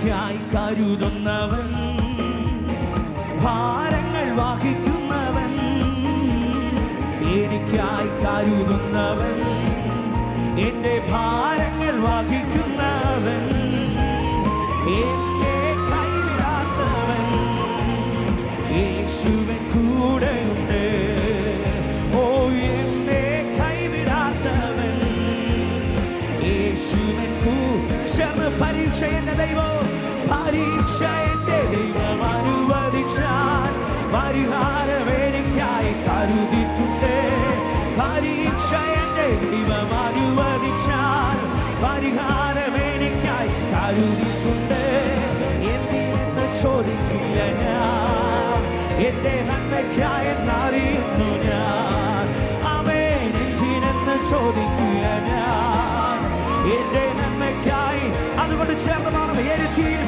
എനിക്കായി കരുതുന്നവൻ ഭാരങ്ങൾ വഹിക്കുന്നവൻ എനിക്കായി കരുതുന്നവൻ എന്റെ ഭാരങ്ങൾ വഹിക്കുന്നവൻ പരീക്ഷ എന്റെ ദൈവം അനുവദിച്ചാൽ പരിഹാരം എനിക്കായി കരുതിയിട്ടുണ്ട്. പരീക്ഷ എന്റെ ദൈവം അനുവദിച്ചാൽ പരിഹാരം എനിക്കായി കരുതിയിട്ടുണ്ട്. എന്തിനെന്ന് ചോദിക്കില്ല ഞാൻ. എന്റെ നന്മയ്ക്കായി എന്നറിയുന്നു ഞാൻ. അവൻ എന്തിനെന്ന് ചോദിക്കില്ല ഞാൻ. അതുകൊണ്ട് ചേർന്നതാണ് എരുത്തിയിൽ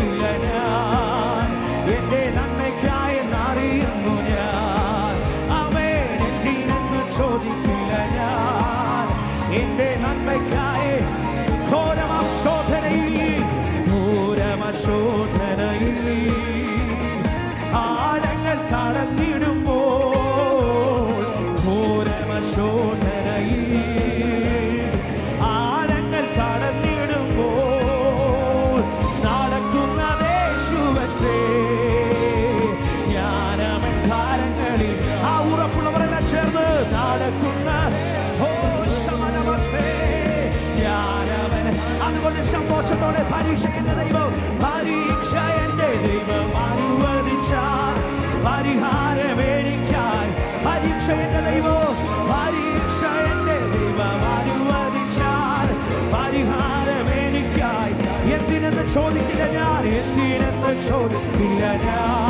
ചോദിക്കില്ല ഞാൻ എന്റെ പരീക്ഷ എന്റെ ദൈവം പരീക്ഷ എന്റെ ദൈവം അനുവദിച്ചാൽ പരിഹാരം എനിക്കായി പരീക്ഷ എന്റെ ദൈവം പരീക്ഷ എന്റെ ദൈവം അനുവദിച്ചാൽ പരിഹാരം എനിക്കായി എന്തിനെന്ന് ചോദിക്കില്ല ഞാൻ എന്തിനെന്ന് ചോദിക്കില്ല ഞാൻ.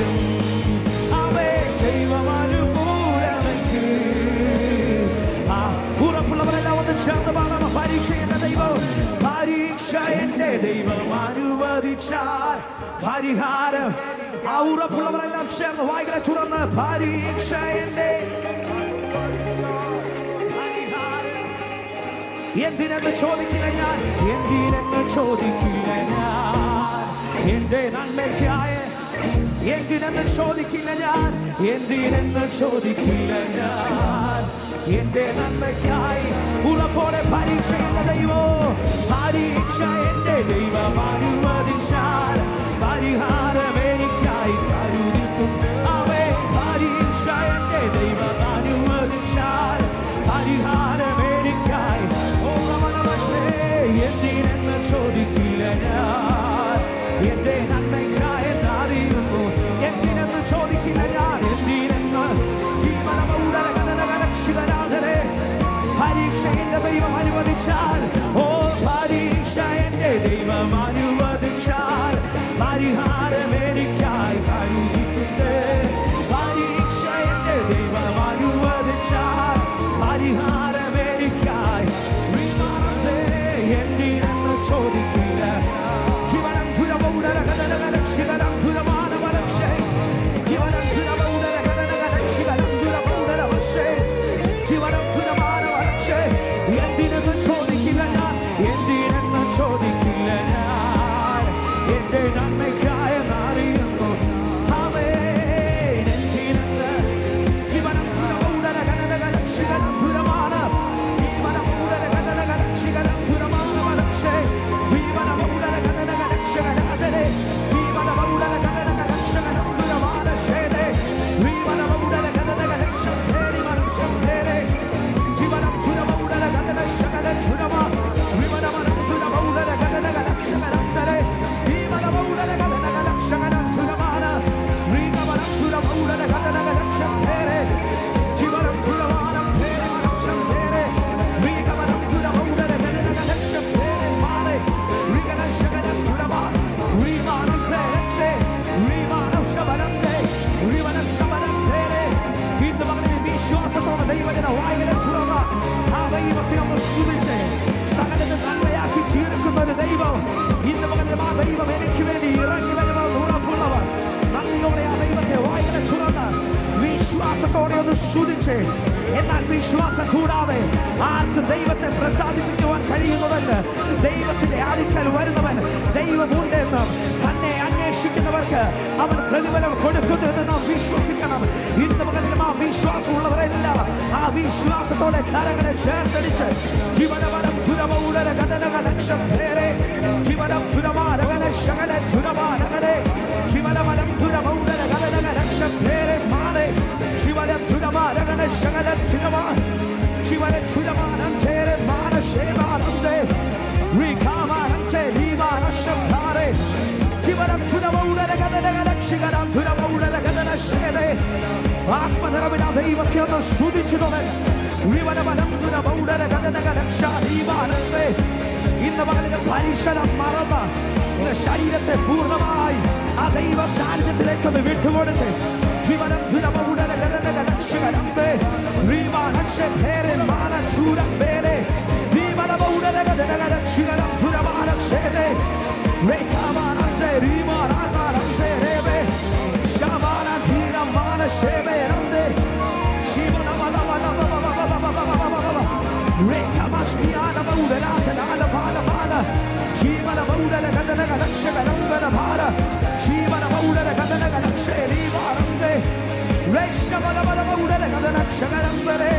പരിഹാരം. ആ ഉറപ്പുള്ളവരെല്ലാം ചേർന്ന് വായികളെ തുറന്ന് പരീക്ഷ എന്റെ എന്തിനെന്ന് ചോദിക്കില്ല ഞാൻ? എന്തിനെന്ന് ചോദിക്കില്ല ഞാൻ? എന്റെ നന്മയ്ക്കായ എന്തിനെന്ന് ചോദിക്കില്ല ഞാൻ? എന്തിനെന്ന് ചോദിക്കില്ല ഞാൻ? എന്റെ നന്മയ്ക്കായി ഉറപ്പോടെ പരീക്ഷ ദൈവോ പരീക്ഷ എന്റെ ദൈവം അനുവദിച്ചാൽ പരിഹാരം എനിക്കായി വായന തുറന്ന ആ ദൈവത്തെ നമ്മൾ സ്തുതിച്ച് സകലത്തെ നന്മയാക്കി തീർക്കുന്ന ഒരു ദൈവം. ഇന്ന് മുതൽ ആ ദൈവം എനിക്ക് വേണ്ടി ഇറങ്ങി വരുമെന്ന് ഉറപ്പുള്ളവർ. നന്ദിയോടെ ആ ദൈവത്തെ വായന തുറന്ന് വിശ്വാസത്തോടെ ഒന്ന് സ്തുതിച്ച്. എന്നാൽ വിശ്വാസം കൂടാതെ ആർക്കും ദൈവത്തെ പ്രസാദിപ്പിക്കുവാൻ കഴിയുന്നതല്ല. ദൈവത്തിന്റെ അടുക്കൽ വരുന്നവൻ ദൈവമുണ്ടെന്നും തന്നെ അന്വേഷിക്കുന്നവർക്ക് അവൻ പ്രതിഫലം കൊടുക്കുന്നുവെന്ന് നാം വിശ്വസിക്കണം. ഇന്ന് പകലും ആ വിശ്വാസമുള്ളവരെല്ലാം. ആ വിശ്വാസത്തോടെ കരങ്ങളെ ചേർത്തടിച്ച് ജീവനവനം ചുരമൗടര കഥനക ലക്ഷം പേരെ ജീവനം ചുരമാരകന ശകല ചുരമാരകനെ ജീവനവനം ചുരമൗടര കഥനക ലക്ഷം പേരെ മാറെ ജീവനം ചുരമാരകന ശകല ചുരമാ ജീവന ചുരമാനം ആത്മനിറവില ദൈവത്തെ ഒന്ന് സ്തുതിച്ചു തുടങ്ങി വിവരമലങ്കുന മൗഢര കഥനക രക്ഷാദീപാലേ ഇന്ന് പകലും പരിശനം മറന്ന് ശരീരത്തെ പൂർണമായി ആ ദൈവ സാന്നിധ്യത്തിലേക്ക് ഒന്ന് വിട്ടുകൊടുത്ത് ജീവനം ദുരമൗഢര കഥനക ലക്ഷ്യകരമ്പേ ൂരമ്പേലെ ദീപനമൗഢര കഥനക രക്ഷികരം ദുരമാരക്ഷേതേ രേഖാമാനത്തെ രീമ వచనాల బాల బాల జీవన మౌడల కథనగ లక్ష గలంబన బాల జీవన మౌడల కథనగ లక్ష రీవారందే రేక్ష బల బల మౌడల కథ లక్ష గలంబరే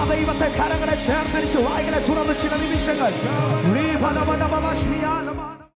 ആ ദൈവത്തെ കരങ്ങളെ ചേർത്തടിച്ച് വായകളെ തുറന്ന് ചില നിമിഷങ്ങൾ.